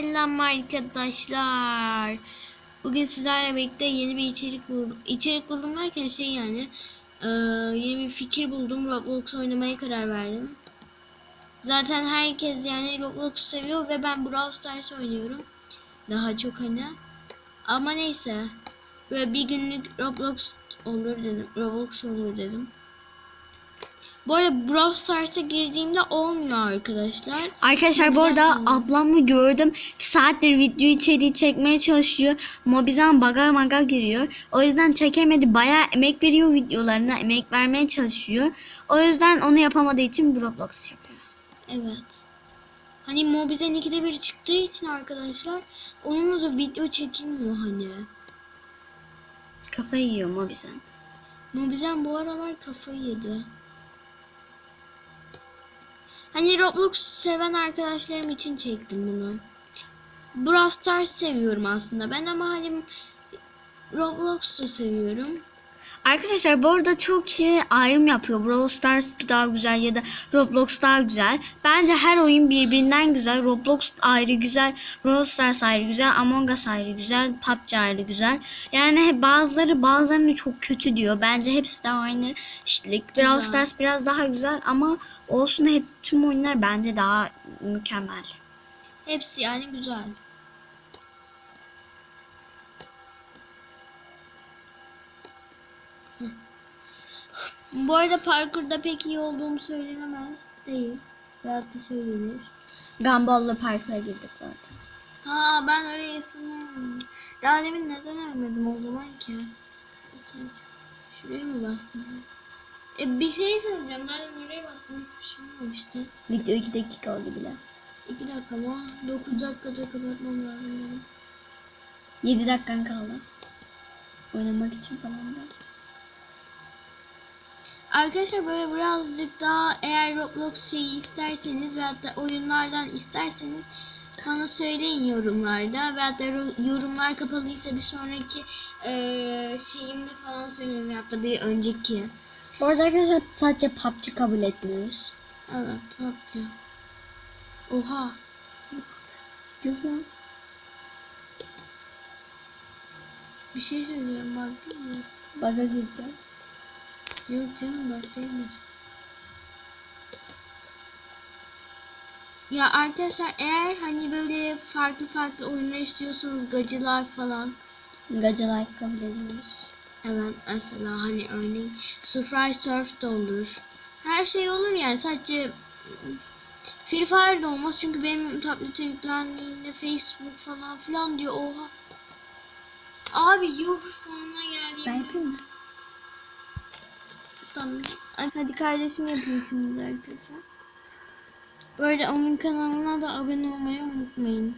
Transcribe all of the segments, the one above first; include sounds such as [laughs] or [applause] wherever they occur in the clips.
Selam arkadaşlar. Bugün sizlerle birlikte yeni bir içerik buldum. İçerik buldum derken şey yani eee, yeni bir fikir buldum. Roblox oynamaya karar verdim. Zaten herkes yani Roblox seviyor ve ben Brawl Stars oynuyorum. Daha çok hani. Ama neyse. Böyle bir günlük Roblox olur dedim. Roblox olur dedim. Bu arada Brawl Stars'a girdiğimde olmuyor arkadaşlar. Arkadaşlar bu arada mi? ablamı gördüm. Bir saattir video içeriği çekmeye çalışıyor. Mobizan baga maga giriyor. O yüzden çekemedi. Bayağı emek veriyor videolarına. Emek vermeye çalışıyor. O yüzden onu yapamadığı için Roblox yapıyor. Evet. Hani Mobizen 2'de bir çıktığı için arkadaşlar onunla da video çekilmiyor hani. Kafayı yiyor Mobizan. Mobizen bu aralar kafayı yedi. Hani Roblox seven arkadaşlarım için çektim bunu. Brawl Stars seviyorum aslında ben ama hani Roblox da seviyorum. Arkadaşlar bu arada çok kişi ayrım yapıyor. Brawl Stars daha güzel ya da Roblox daha güzel. Bence her oyun birbirinden güzel. Roblox ayrı güzel, Brawl Stars ayrı güzel, Among Us ayrı güzel, PUBG ayrı güzel. Yani bazıları bazılarını çok kötü diyor. Bence hepsi de aynı işlik. Brawl Güzel. Stars biraz daha güzel ama olsun hep tüm oyunlar bence daha mükemmel. Hepsi yani güzel. Bu arada parkurda pek iyi olduğum söylenemez değil. Veyahut da söylenir. Gumball'la parkura girdik bu arada. Ha ben oraya sınırım. Daha demin neden ölmedim o zaman ki? Şuraya mı bastın? E, bir şey söyleyeceğim. Daha demin oraya bastım. Hiçbir şey olmamıştı. Video 2 dakika oldu bile. 2 dakika ama 9 dakikada kapatmam lazım benim. 7 dakikan kaldı. Oynamak için falan da. Arkadaşlar böyle birazcık daha eğer Roblox şeyi isterseniz veyahut da oyunlardan isterseniz bana söyleyin yorumlarda veyahut da yorumlar kapalıysa bir sonraki eee şeyimde falan söyleyin veyahut da bir önceki. Bu arada arkadaşlar sadece PUBG kabul etmiyoruz. Evet PUBG. Oha. Yok? Bir şey söyleyeceğim bak? Baga girdi. Yok canım bak değildir. Ya arkadaşlar eğer hani böyle farklı farklı oyunlar istiyorsanız gacılar falan Gaca like kabul ediyoruz. Evet mesela hani örneğin Surfrise Surf da olur. Her şey olur yani sadece Free Fire de olmaz çünkü benim tablete yüklendiğinde Facebook falan filan diyor oha. Abi yok sonuna geldi. Ben yapayım mı? Ay, Hadi kardeşim yapayım şimdi arkadaşlar. Böyle onun kanalına da abone olmayı unutmayın.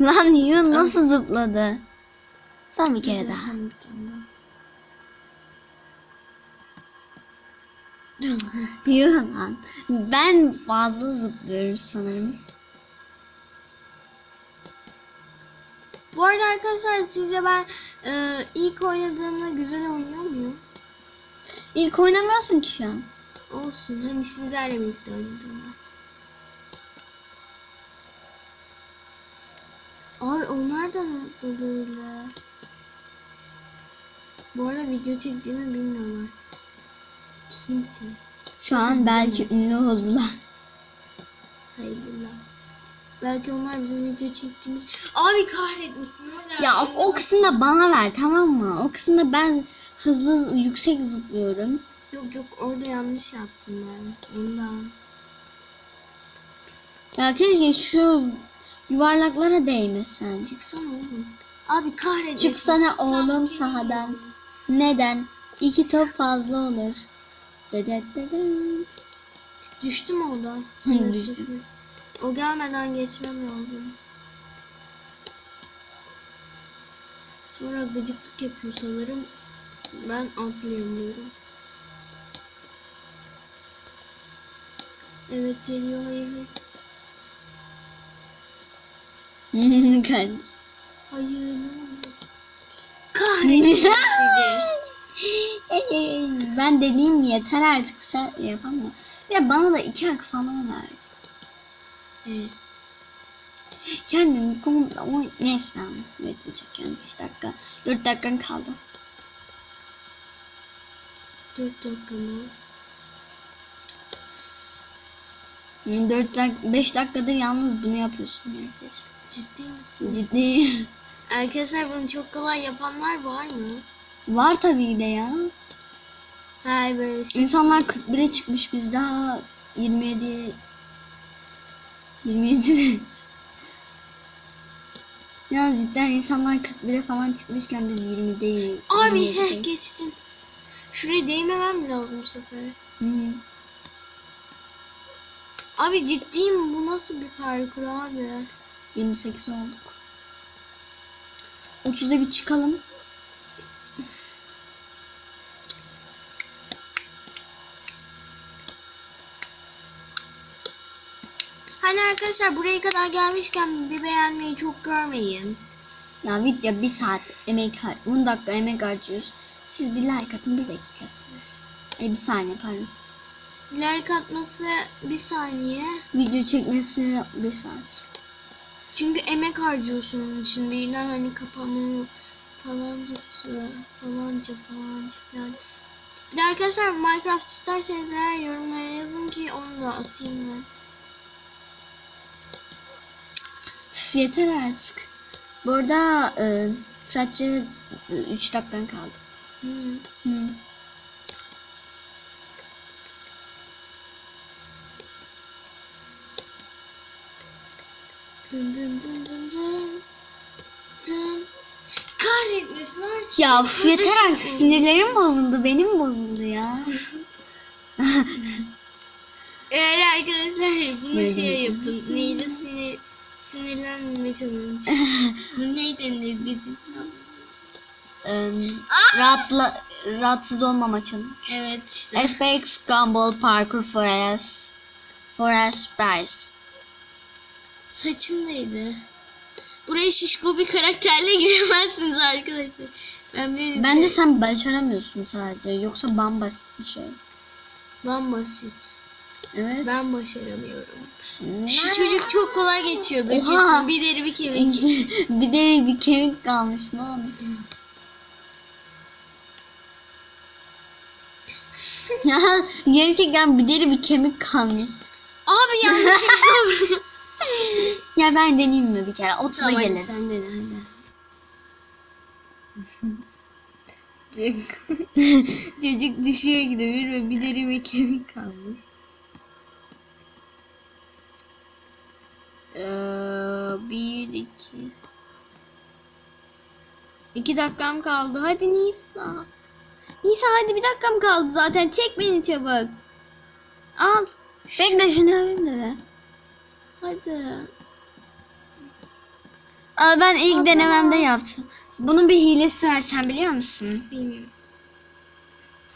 [laughs] Lan Yun nasıl zıpladı? Son bir kere daha. bir. Yun lan. Ben fazla zıplıyorum sanırım. Bu arada arkadaşlar sizce ben e, ilk oynadığımda güzel oynuyor muyum? İlk oynamıyorsun ki şu an. Olsun hani sizlerle birlikte oynadığımda. Abi onlar da böyle? Bu arada video çektiğimi bilmiyorlar. Kimse Şu an belki ünlü oldular. sayılırlar. Belki onlar bizim video çektiğimiz... Abi kahretmesin orada. Ya of, o kısımda bana ver tamam mı? O kısımda ben hızlı yüksek zıplıyorum. Yok yok orada yanlış yaptım ben. Ondan. Ya keşke şu yuvarlaklara değmesen. Çıksana oğlum. Abi kahretmesin. Çıksana oğlum sahadan. Neden? İki top fazla olur. Dedet dedet. Düştü mü o da? [laughs] Hı, Evet, düştü. düşmüş. O gelmeden geçmem lazım. Sonra gıcıklık yapıyor sanırım. Ben atlayamıyorum. Evet geliyor hayır. [laughs] Kaç. Hayır ne oldu? Kahretsin sizi. [laughs] ben dediğim yeter artık sen yapamam. Ya bana da iki hak falan verdi. Evet. Kendimi komutla oy neyse tamam. Bekleyecek yani 5 dakika. 4 dakikan kaldı. 4 dakika mı? 4 dak 5 dakikadır yalnız bunu yapıyorsun neredeyse. Ciddi misin? Ciddi. [laughs] Arkadaşlar bunu çok kolay yapanlar var mı? Var tabii de ya. Hay böyle şey. İnsanlar 41'e çıkmış biz daha 27 27 Ya cidden insanlar 41'e falan çıkmışken biz 20 değil. Abi 27 heh geçtim. Şuraya değmemem lazım bu sefer. Hı. Abi ciddiyim bu nasıl bir parkur abi? 28 olduk. 30'a bir çıkalım. Hani arkadaşlar buraya kadar gelmişken bir beğenmeyi çok görmeyin. Ya video bir saat emek har 10 dakika emek harcıyoruz. Siz bir like atın bir dakika sürer. E, bir saniye pardon. Like atması bir saniye. Video çekmesi bir saat. Çünkü emek harcıyorsun onun için. Birden hani kapanıyor falanca falanca falanca falan. Bir de arkadaşlar Minecraft isterseniz eğer yorumlara yazın ki onu da atayım ben. Üf, yeter artık. Bu arada e, sadece 3 dakikan kaldı. Hmm. Dın dın dın dın dın. Dın. Kahretmesin artık. Ya Burada yeter artık sinirlerim bozuldu. Benim bozuldu ya. [laughs] Eğer arkadaşlar bunu şey yapın. Neydi sinir sinirlenme challenge. [laughs] Bu ne denir? Ee, rahatla, rahatsız olmama challenge. Evet işte. SPX Gumball Parkour Forest Forest Prize. Saçım neydi? Buraya şişko bir karakterle [laughs] giremezsiniz arkadaşlar. Ben bir Bence sen başaramıyorsun sadece. Yoksa bambaşka bir şey. ben basit. Evet. Ben başaramıyorum. Ne? Şu çocuk çok kolay geçiyordu. Oha. Kesin bir deri bir kemik. [laughs] bir deri bir kemik kalmış ne oldu? Ya gerçekten bir deri bir kemik kalmış. Abi yanlışlıkla [laughs] Ya ben deneyeyim mi bir kere? 30'a Tamam geliriz. sen dene hadi. [laughs] Çocuk düşüyor gidiyor ve bir deri ve kemik kalmış. Ee, bir iki. İki dakikam kaldı. Hadi Nisa. Nisa hadi bir dakikam kaldı zaten. Çek beni çabuk. Al. Bekle şunu alayım da be. Hadi. Aa, ben ilk Abla. denememde yaptım. Bunun bir hilesi var sen biliyor musun? Bilmiyorum.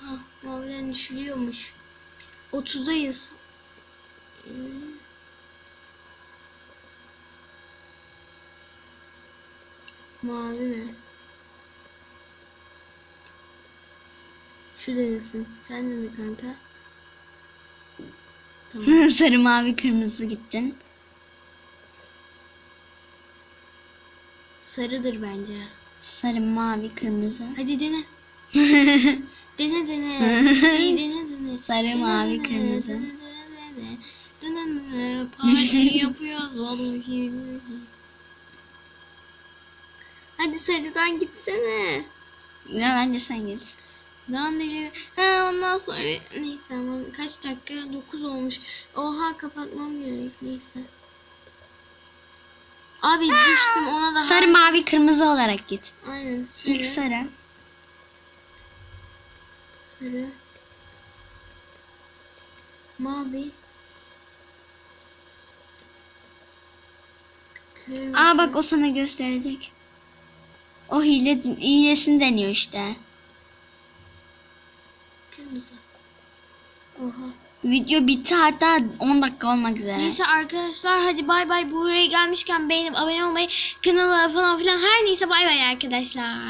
Ha, maviden düşülüyormuş. 30'dayız. Ee, Mavi mi? Şu denesin. Sen dene kanka. Tamam. [laughs] Sarı mavi kırmızı gittin. Sarıdır bence. Sarı mavi kırmızı. Hadi dene. [laughs] Dene dene. İyi dene dene. [laughs] Sarı, Dene, mavi, dene, kırmızı. dene, dene, dene. Dene, dene. Parti yapıyoruz vallahi. Hadi sarıdan gitsene. Ya bence sen git. Daha neler? Ha ondan sonra neyse ama kaç dakika? 9 olmuş. Oha kapatmam gerek. Neyse. Abi düştüm ona da. Sarı mavi kırmızı olarak git. Aynen. Sarı. İlk sarı. Sarı. Mavi. Kırmızı. Aa bak o sana gösterecek. O hile hilesini deniyor işte. Kırmızı. Oha. Video bitti hatta 10 dakika olmak üzere. Neyse arkadaşlar hadi bay bay. Buraya gelmişken beğenip abone olmayı, kanala falan filan her neyse bay bay arkadaşlar.